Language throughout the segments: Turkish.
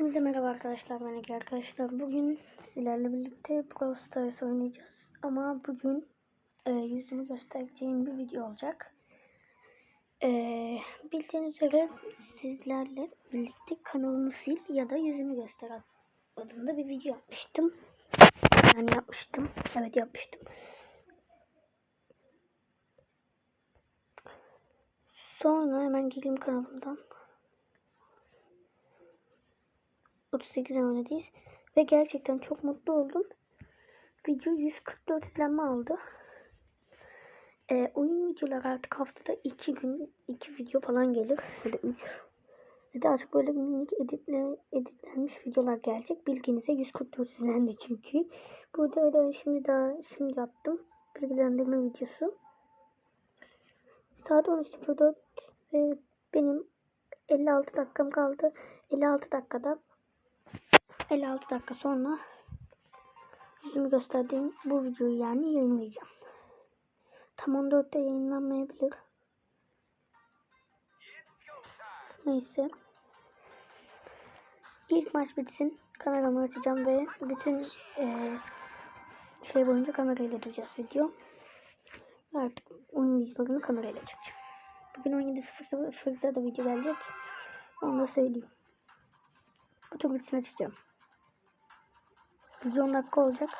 Hepinize merhaba arkadaşlar ben Ege arkadaşlar. Bugün sizlerle birlikte Brawl Stars oynayacağız. Ama bugün e, yüzümü göstereceğim bir video olacak. E, bildiğiniz üzere sizlerle birlikte kanalımı sil ya da yüzümü göster ad- adında bir video yapmıştım. Yani yapmıştım. Evet yapmıştım. Sonra hemen gireyim kanalımdan. 38 abonedeyiz. Ve gerçekten çok mutlu oldum. Video 144 izlenme aldı. Ee, oyun videoları artık haftada 2 gün 2 video falan gelir. Ya da 3. Ve de artık böyle minik editle, editlenmiş videolar gelecek. Bilginize 144 izlendi çünkü. Burada da şimdi daha şimdi attım. Bilgilendirme videosu. Saat 13.04 ve benim 56 dakikam kaldı. 56 dakikada 56 dakika sonra yüzümü gösterdiğim bu videoyu yani yayınlayacağım. Tam 14'te yayınlanmayabilir. Neyse. İlk maç bitsin. Kameramı açacağım ve bütün eee, şey boyunca kamerayla duracağız video. Ve artık oyun videolarını kamerayla çekeceğim. Bugün 17.00'da da video gelecek. Onu da söyleyeyim. Bu tur bitsin açacağım. Video 10 dakika olacak.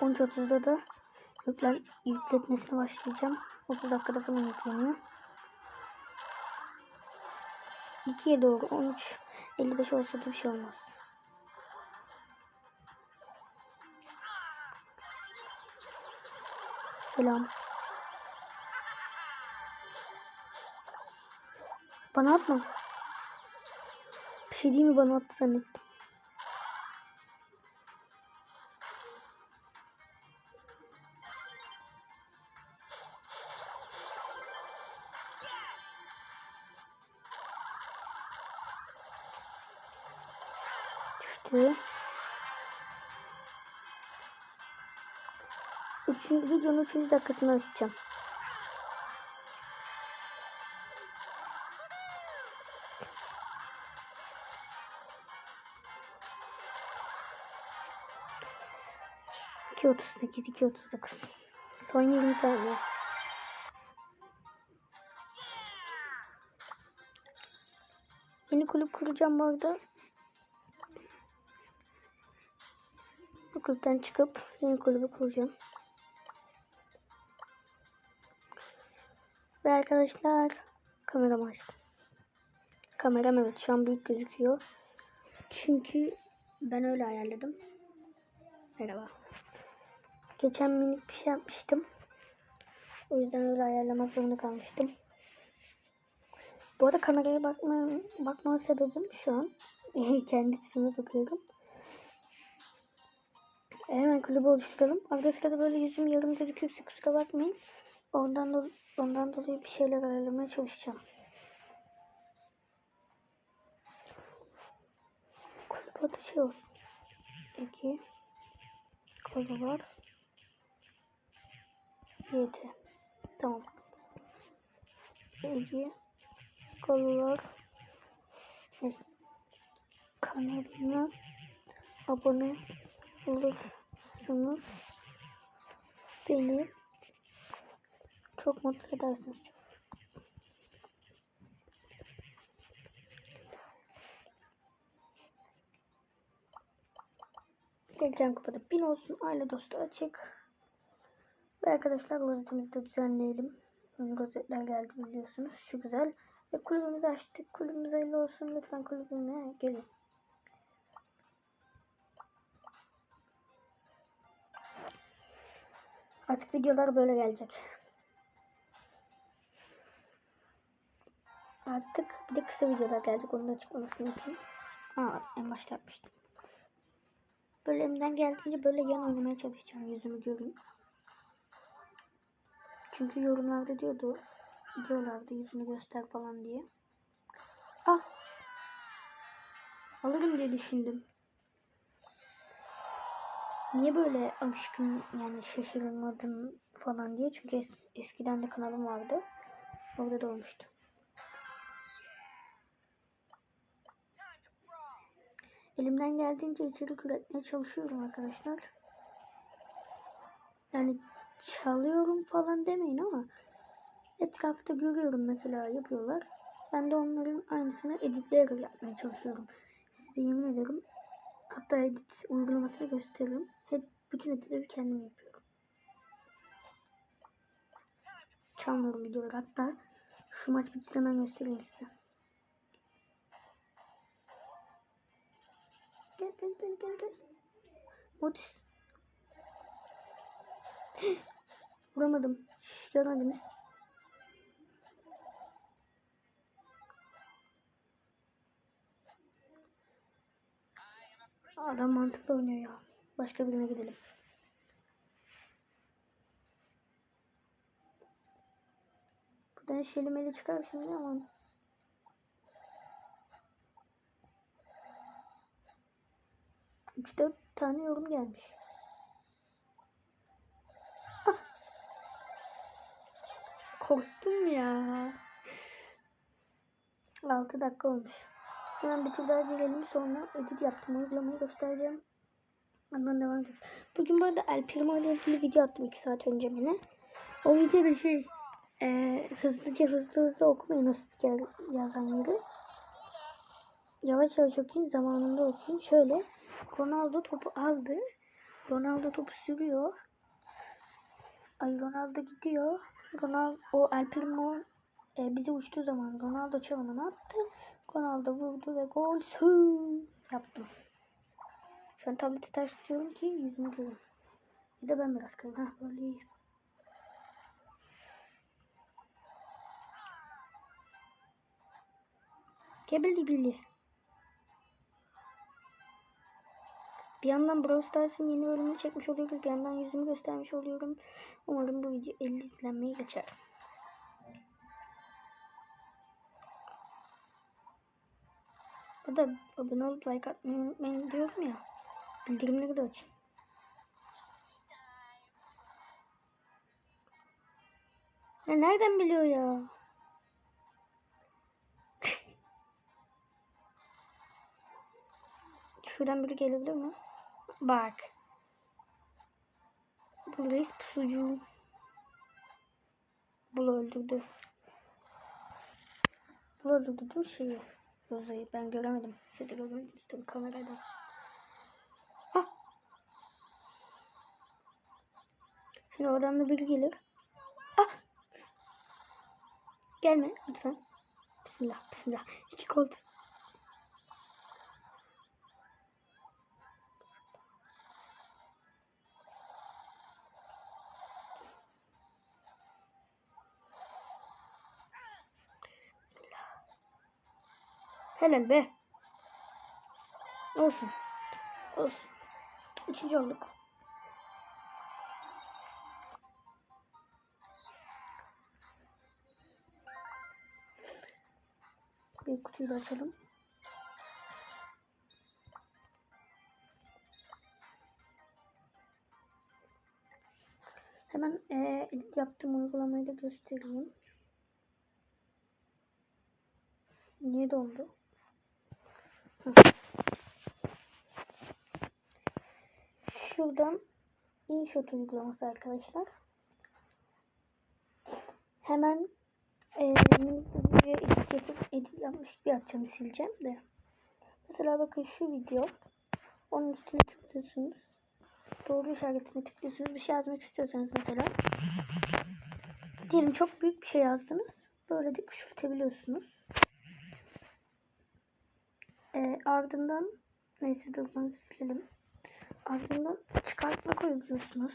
13.30'da da yüklen, yükletmesine başlayacağım. 30 dakikada falan yükleniyor. 2'ye doğru 13 55 olsa da bir şey olmaz. Selam. Bana atma. Bir şey değil mi bana attı zannettim. Videonun üçüncü dakikasını açacağım. İki otuz sekiz, iki otuz dokuz. Son yirmi saniye. Yeni kulüp kuracağım bu arada. Bu kulüpten çıkıp yeni kulübü kuracağım. Ve arkadaşlar kameramı açtım. Kameram evet şu an büyük gözüküyor. Çünkü ben öyle ayarladım. Merhaba. Geçen minik bir şey yapmıştım. O yüzden öyle ayarlamak zorunda kalmıştım. Bu arada kameraya bakma, bakma sebebim şu an. Kendi tipime bakıyorum. Hemen kulübü oluşturalım. Arada sırada böyle yüzüm yarım gözükürse kusura bakmayın. Ondan, do ondan dolayı bir şeyler ayarlamaya çalışacağım. Kulüp olsun. İki. Kolu var. Yedi. Tamam. İki. Kolu var. Evet. Kanalıma abone olursanız beni çok mutlu edersiniz. Telegram kupada bin olsun. Aile dostu açık. Ve arkadaşlar rozetimizi de düzenleyelim. Rozetler geldi biliyorsunuz. Şu güzel. Ve kulübümüzü açtık. Kulübümüz hayırlı olsun. Lütfen kulübüme gelin. Artık videolar böyle gelecek. Artık bir de kısa videolar gelecek. Onun açıklamasını yapayım. Aa, en başta yapmıştım. Böyle elimden geldiğince böyle yan oynamaya çalışacağım. Yüzümü görün. Çünkü yorumlarda diyordu. Diyorlardı yüzünü göster falan diye. Ah. Alırım diye düşündüm. Niye böyle alışkın yani şaşırmadım falan diye. Çünkü es- eskiden de kanalım vardı. Orada da olmuştu. Elimden geldiğince içerik üretmeye çalışıyorum arkadaşlar. Yani çalıyorum falan demeyin ama etrafta görüyorum mesela yapıyorlar. Ben de onların aynısını editleyerek yapmaya çalışıyorum. Size yemin ederim hatta edit uygulamasını gösteririm. Hep bütün editleri kendim yapıyorum. Çalmıyorum videoları hatta şu maç bitsin hemen göstereyim size. Gel gel gel gel gel. Modus. Vuramadım. Görmediniz. Adam mantıklı oynuyor ya. Başka birine gidelim. Buradan şelimeli çıkar şimdi ama. Üç dört tane yorum gelmiş. Ah. Korktum ya. 6 dakika olmuş. Hemen bir tur daha girelim sonra edit yaptım uygulamayı göstereceğim. Ondan devam edeceğiz. Bugün bu arada El Primo ile ilgili video attım 2 saat önce yine. O videoda şey e, hızlıca hızlı hızlı okumayın o spiker yazan yeri. Yavaş yavaş okuyun zamanında okuyun. Şöyle Ronaldo topu aldı. Ronaldo topu sürüyor. Ay Ronaldo gidiyor. Ronaldo o El Primo e, bize uçtuğu zaman Ronaldo çalımını attı. Ronaldo vurdu ve gol su yaptım. Şu an tableti ters tutuyorum ki yüzümü görün. Bir de ben biraz kırayım. Heh böyle iyi. Gebeli bili. Bir yandan Brawl Stars'ın yeni bölümünü çekmiş oluyoruz. Bir yandan yüzümü göstermiş oluyorum. Umarım bu video 50 izlenmeyi geçer. Bu da abone olup like atmayı unutmayın diyorum ya. Bildirimleri de açın. Ya nereden biliyor ya? Şuradan biri gelebilir mi? Bak. Bu reis pusucu. Bul öldürdü. Bul öldürdü değil mi şeyi? Roza'yı ben göremedim. Siz de görmediniz tabii kameradan. Ah. Şimdi oradan da biri gelir. Ah. Gelme lütfen. Bismillah bismillah. İki kol. Helal be. Olsun. Olsun. Üçüncü olduk. Bir kutuyu da açalım. Hemen edit yaptığım uygulamayı da göstereyim. Niye dondu? Şuradan InShot uygulaması arkadaşlar. Hemen e, edit yapmış bir yapacağım sileceğim de. Mesela bakın şu video. Onun üstüne tıklıyorsunuz. Doğru işaretine tıklıyorsunuz. Bir şey yazmak istiyorsanız mesela. Diyelim çok büyük bir şey yazdınız. Böyle de küçültebiliyorsunuz. E, ardından neyse dur bunu silelim. Ardından çıkartma koyabiliyorsunuz.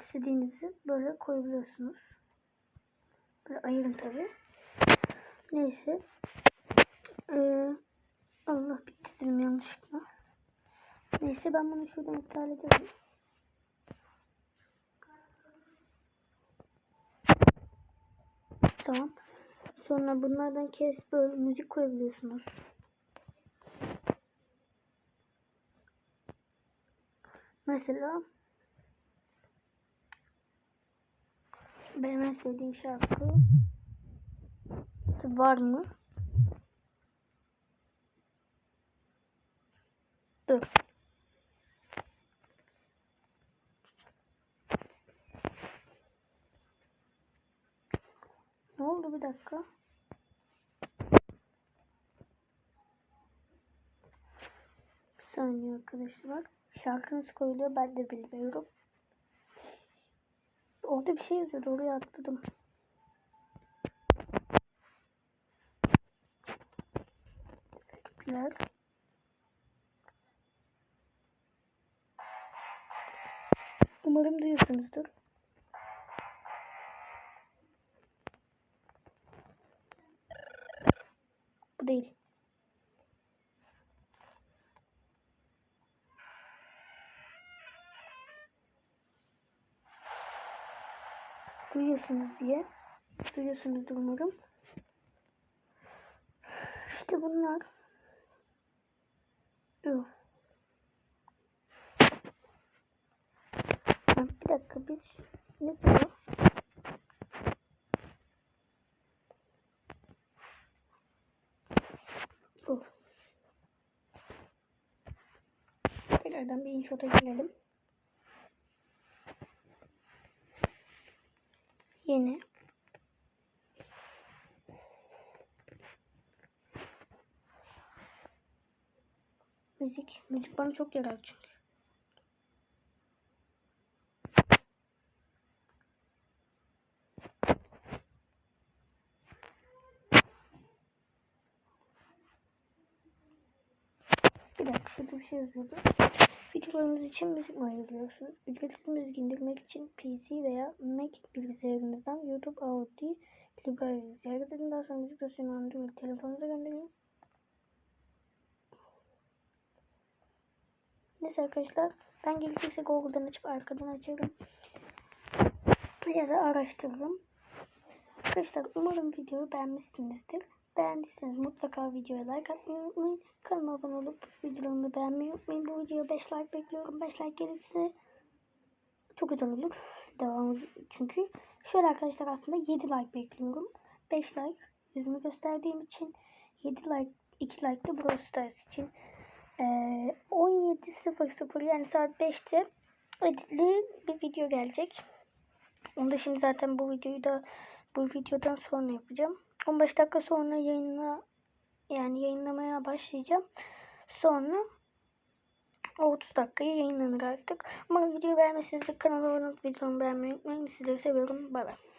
İstediğinizi böyle koyabiliyorsunuz. Böyle ayırın tabi. Neyse. Ee, Allah bitti dedim yanlışlıkla. Neyse ben bunu şuradan iptal ederim. Tamam. Sonra bunlardan kes böyle müzik koyabiliyorsunuz. Mesela benim en sevdiğim şarkı var mı? Dur. Ne oldu bir dakika? Saniye arkadaşlar. Şarkınız koyuluyor ben de bilmiyorum. Orada bir şey yazıyordu oraya atladım. Efektler. Umarım duyuyorsunuzdur. Bu değil. Duyuyorsunuz diye. Duyuyorsunuzdur umarım. İşte bunlar. Bir dakika biz ne diyor? Tekrardan bir inşota girelim. Yeni. Müzik. Müzik bana çok yarar çünkü. Bir dakika şurada bir şey yazıyordu. Videolarınız için müzik ayırıyorsunuz? Ücretsiz müzik indirmek için PC veya Mac bilgisayarınızdan YouTube Audio Library ziyaret edin. Daha sonra müzik dosyasını Android telefonunuza gönderin. Neyse arkadaşlar ben gerekirse Google'dan açıp arkadan açarım. Ya da araştırırım. Arkadaşlar umarım videoyu beğenmişsinizdir. Beğendiyseniz mutlaka videoya like atmayı unutmayın. Kanalıma abone olup videolarımı beğenmeyi unutmayın. Bu videoya 5 like bekliyorum. 5 like gelirse çok güzel olur. Devam çünkü şöyle arkadaşlar aslında 7 like bekliyorum. 5 like yüzümü gösterdiğim için 7 like 2 like de Brawl Stars için. Ee, 17.00 yani saat 5'te editli bir video gelecek. Onu da şimdi zaten bu videoyu da bu videodan sonra yapacağım. 15 dakika sonra yayınla yani yayınlamaya başlayacağım. Sonra o 30 dakikaya yayınlanır artık. Umarım videoyu beğenmişsinizdir. Kanala abone olup videomu beğenmeyi unutmayın. Sizleri seviyorum. Bay bay.